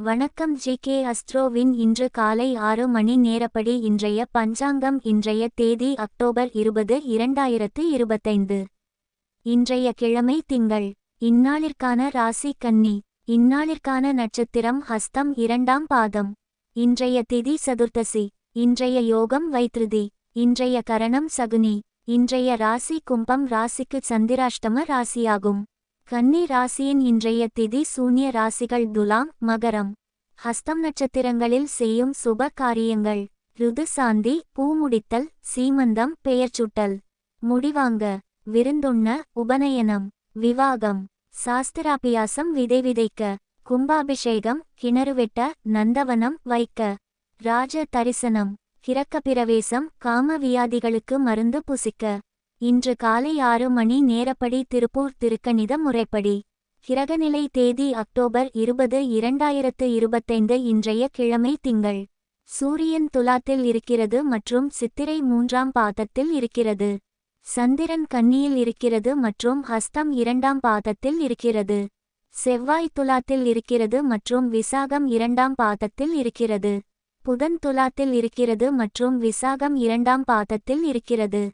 வணக்கம் G K அஸ்ட்ரோவின் இன்று காலை ஆறு மணி நேரப்படி இன்றைய பஞ்சாங்கம் இன்றைய தேதி அக்டோபர் இருபது இரண்டாயிரத்து இருபத்தைந்து. இன்றைய கிழமை திங்கள். இந்நாளிற்கான ராசி கன்னி. இந்நாளிற்கான நட்சத்திரம் ஹஸ்தம் இரண்டாம் பாதம். இன்றைய திதி சதுர்த்தசி. இன்றைய யோகம் வைத்ருதி. இன்றைய கரணம் சகுனி. இன்றைய ராசி கும்பம் ராசிக்கு சந்திராஷ்டம ராசியாகும். கன்னி ராசியின் இன்றைய திதி சூன்ய ராசிகள் துலாம் மகரம். ஹஸ்தம் நட்சத்திரங்களில் செய்யும் சுப காரியங்கள். ருது சாந்தி பூமுடித்தல் சீமந்தம் பெயர்ச்சுட்டல் முடிவாங்க. விருந்துண்ண உபநயனம். விவாகம். சாஸ்திராபியாசம் விதை விதைக்க. கும்பாபிஷேகம் கிணறு வெட்ட நந்தவனம் வைக்க. ராஜ தரிசனம் கிரக்க பிரவேசம் காம வியாதிகளுக்கு மருந்து புசிக்க. இன்று காலை ஆறு மணி நேரப்படி திருப்பூர் திருக்கணித முறைப்படி. கிரகநிலை தேதி அக்டோபர் இருபது இரண்டாயிரத்து இருபத்தைந்து இன்றைய கிழமை திங்கள். சூரியன் துலாத்தில் இருக்கிறது மற்றும் சித்திரை மூன்றாம் பாதத்தில் இருக்கிறது. சந்திரன் கன்னியில் இருக்கிறது மற்றும் ஹஸ்தம் இரண்டாம் பாதத்தில் இருக்கிறது. செவ்வாய் துலாத்தில் இருக்கிறது மற்றும் விசாகம் இரண்டாம் பாதத்தில் இருக்கிறது. புதன் துலாத்தில் இருக்கிறது மற்றும் விசாகம் இரண்டாம் பாதத்தில் இருக்கிறது.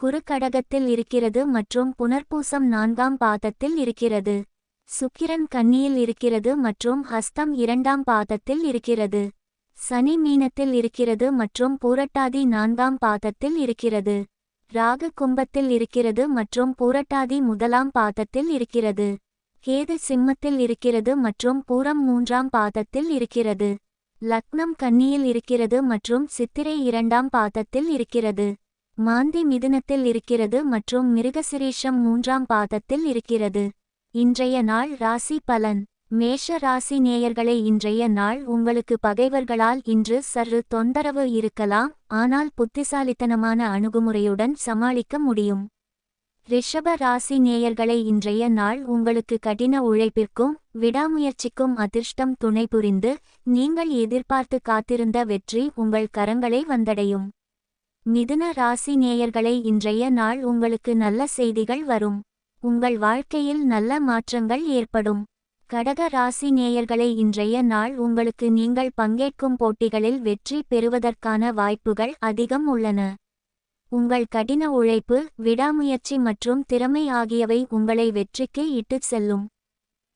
குறுக்கடகத்தில் இருக்கிறது மற்றும் புனர்பூசம் நான்காம் பாதத்தில் இருக்கிறது. சுக்கிரன் கன்னியில் இருக்கிறது மற்றும் ஹஸ்தம் இரண்டாம் பாதத்தில் இருக்கிறது. சனி மீனத்தில் இருக்கிறது மற்றும் பூரட்டாதி நான்காம் பாதத்தில் இருக்கிறது. ராகு கும்பத்தில் இருக்கிறது மற்றும் பூரட்டாதி முதலாம் பாதத்தில் இருக்கிறது. கேது சிம்மத்தில் இருக்கிறது மற்றும் பூரம் மூன்றாம் பாதத்தில் இருக்கிறது. லக்னம் கன்னியில் இருக்கிறது மற்றும் சித்திரை இரண்டாம் பாதத்தில் இருக்கிறது. மாந்தி மிதுனத்தில் இருக்கிறது மற்றும் மிருகசிரீஷம் மூன்றாம் பாதத்தில் இருக்கிறது. இன்றைய நாள் ராசி பலன். மேஷ ராசி நேயர்களே இன்றைய நாள் உங்களுக்கு பகைவர்களால் இன்று சற்று தொந்தரவு இருக்கலாம் ஆனால் புத்திசாலித்தனமான அணுகுமுறையுடன் சமாளிக்க முடியும். ரிஷப ராசி நேயர்களே இன்றைய நாள் உங்களுக்கு கடின உழைப்பிற்கும் விடாமுயற்சிக்கும் அதிர்ஷ்டம் துணை புரிந்து நீங்கள் எதிர்பார்த்து காத்திருந்த வெற்றி உங்கள் கரங்களை வந்தடையும். மிதுன ராசி நேயர்களை இன்றைய நாள் உங்களுக்கு நல்ல செய்திகள் வரும். உங்கள் வாழ்க்கையில் நல்ல மாற்றங்கள் ஏற்படும். கடக ராசி நேயர்களை இன்றைய நாள் உங்களுக்கு நீங்கள் பங்கேற்கும் போட்டிகளில் வெற்றி பெறுவதற்கான வாய்ப்புகள் அதிகம் உள்ளன. உங்கள் கடின உழைப்பு விடாமுயற்சி மற்றும் திறமை ஆகியவை உங்களை வெற்றிக்கு இட்டுச் செல்லும்.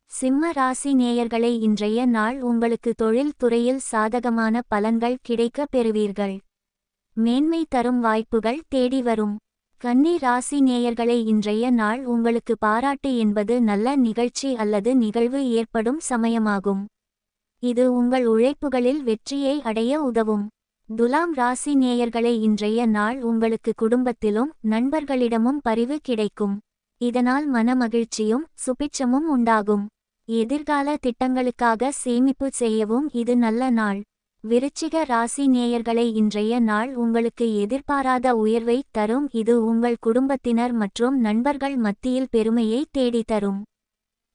சிம்ம ராசி நேயர்களை இன்றைய நாள் உங்களுக்கு தொழில் துறையில் சாதகமான பலன்கள் கிடைக்கப் பெறுவீர்கள். மேன்மை தரும் வாய்ப்புகள் தேடி வரும். கன்னி ராசி நேயர்களை இன்றைய நாள் உங்களுக்கு பாராட்டு என்பது நல்ல நிகழ்ச்சி அல்லது நிகழ்வு ஏற்படும் சமயமாகும். இது உங்கள் உழைப்புகளில் வெற்றியை அடைய உதவும். துலாம் ராசி நேயர்களை இன்றைய நாள் உங்களுக்கு குடும்பத்திலும் நண்பர்களிடமும் பரிவு கிடைக்கும். இதனால் மனமகிழ்ச்சியும் சுபிட்சமும் உண்டாகும். எதிர்கால திட்டங்களுக்காக சேமிப்பு செய்யவும் இது நல்ல நாள். விருச்சிக ராசி நேயர்களை இன்றைய நாள் உங்களுக்கு எதிர்பாராத உயர்வை தரும். இது உங்கள் குடும்பத்தினர் மற்றும் நண்பர்கள் மத்தியில் பெருமையை தேடித்தரும் தரும்.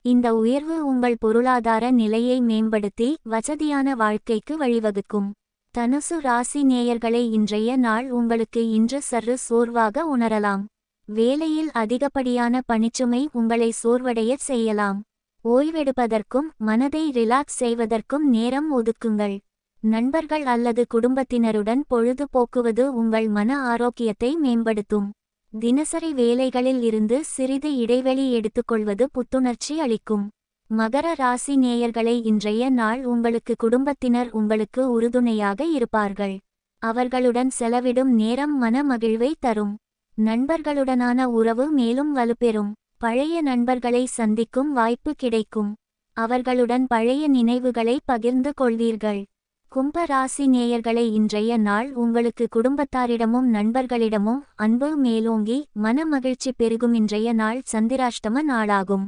இந்த உயர்வு உங்கள் பொருளாதார நிலையை மேம்படுத்தி வசதியான வாழ்க்கைக்கு வழிவகுக்கும். தனுசு ராசி நேயர்களை இன்றைய நாள் உங்களுக்கு இன்று சற்று சோர்வாக உணரலாம். வேலையில் அதிகப்படியான பணிச்சுமை உங்களை சோர்வடையச் செய்யலாம். ஓய்வெடுப்பதற்கும் மனதை ரிலாக்ஸ் செய்வதற்கும் நேரம் ஒதுக்குங்கள். நண்பர்கள் அல்லது குடும்பத்தினருடன் பொழுது போக்குவது உங்கள் மன ஆரோக்கியத்தை மேம்படுத்தும். தினசரி வேலைகளில் இருந்து சிறிது இடைவெளி எடுத்துக்கொள்வது புத்துணர்ச்சி அளிக்கும். மகர ராசி நேயர்களை இன்றைய நாள் உங்களுக்கு குடும்பத்தினர் உங்களுக்கு உறுதுணையாக இருப்பார்கள். அவர்களுடன் செலவிடும் நேரம் மன மகிழ்வை தரும். நண்பர்களுடனான உறவு மேலும் வலுப்பெறும். பழைய நண்பர்களை சந்திக்கும் வாய்ப்பு கிடைக்கும். அவர்களுடன் பழைய நினைவுகளை பகிர்ந்து கொள்வீர்கள். கும்ப ராசி நேயர்களை இன்றைய நாள் உங்களுக்கு குடும்பத்தாரிடமும் நண்பர்களிடமும் அன்பு மேலோங்கி மன மகிழ்ச்சி பெருகும். இன்றைய நாள் சந்திராஷ்டம நாளாகும்.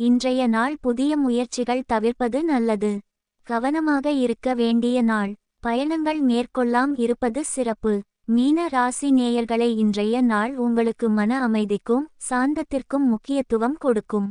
இன்றைய நாள் புதிய முயற்சிகள் தவிர்ப்பது நல்லது. கவனமாக இருக்க வேண்டிய நாள். பயணங்கள் மேற்கொள்ளாம் இருப்பது சிறப்பு. மீன ராசி நேயர்களை இன்றைய நாள் உங்களுக்கு மன அமைதிக்கும் சாந்தத்திற்கும் முக்கியத்துவம் கொடுக்கும்.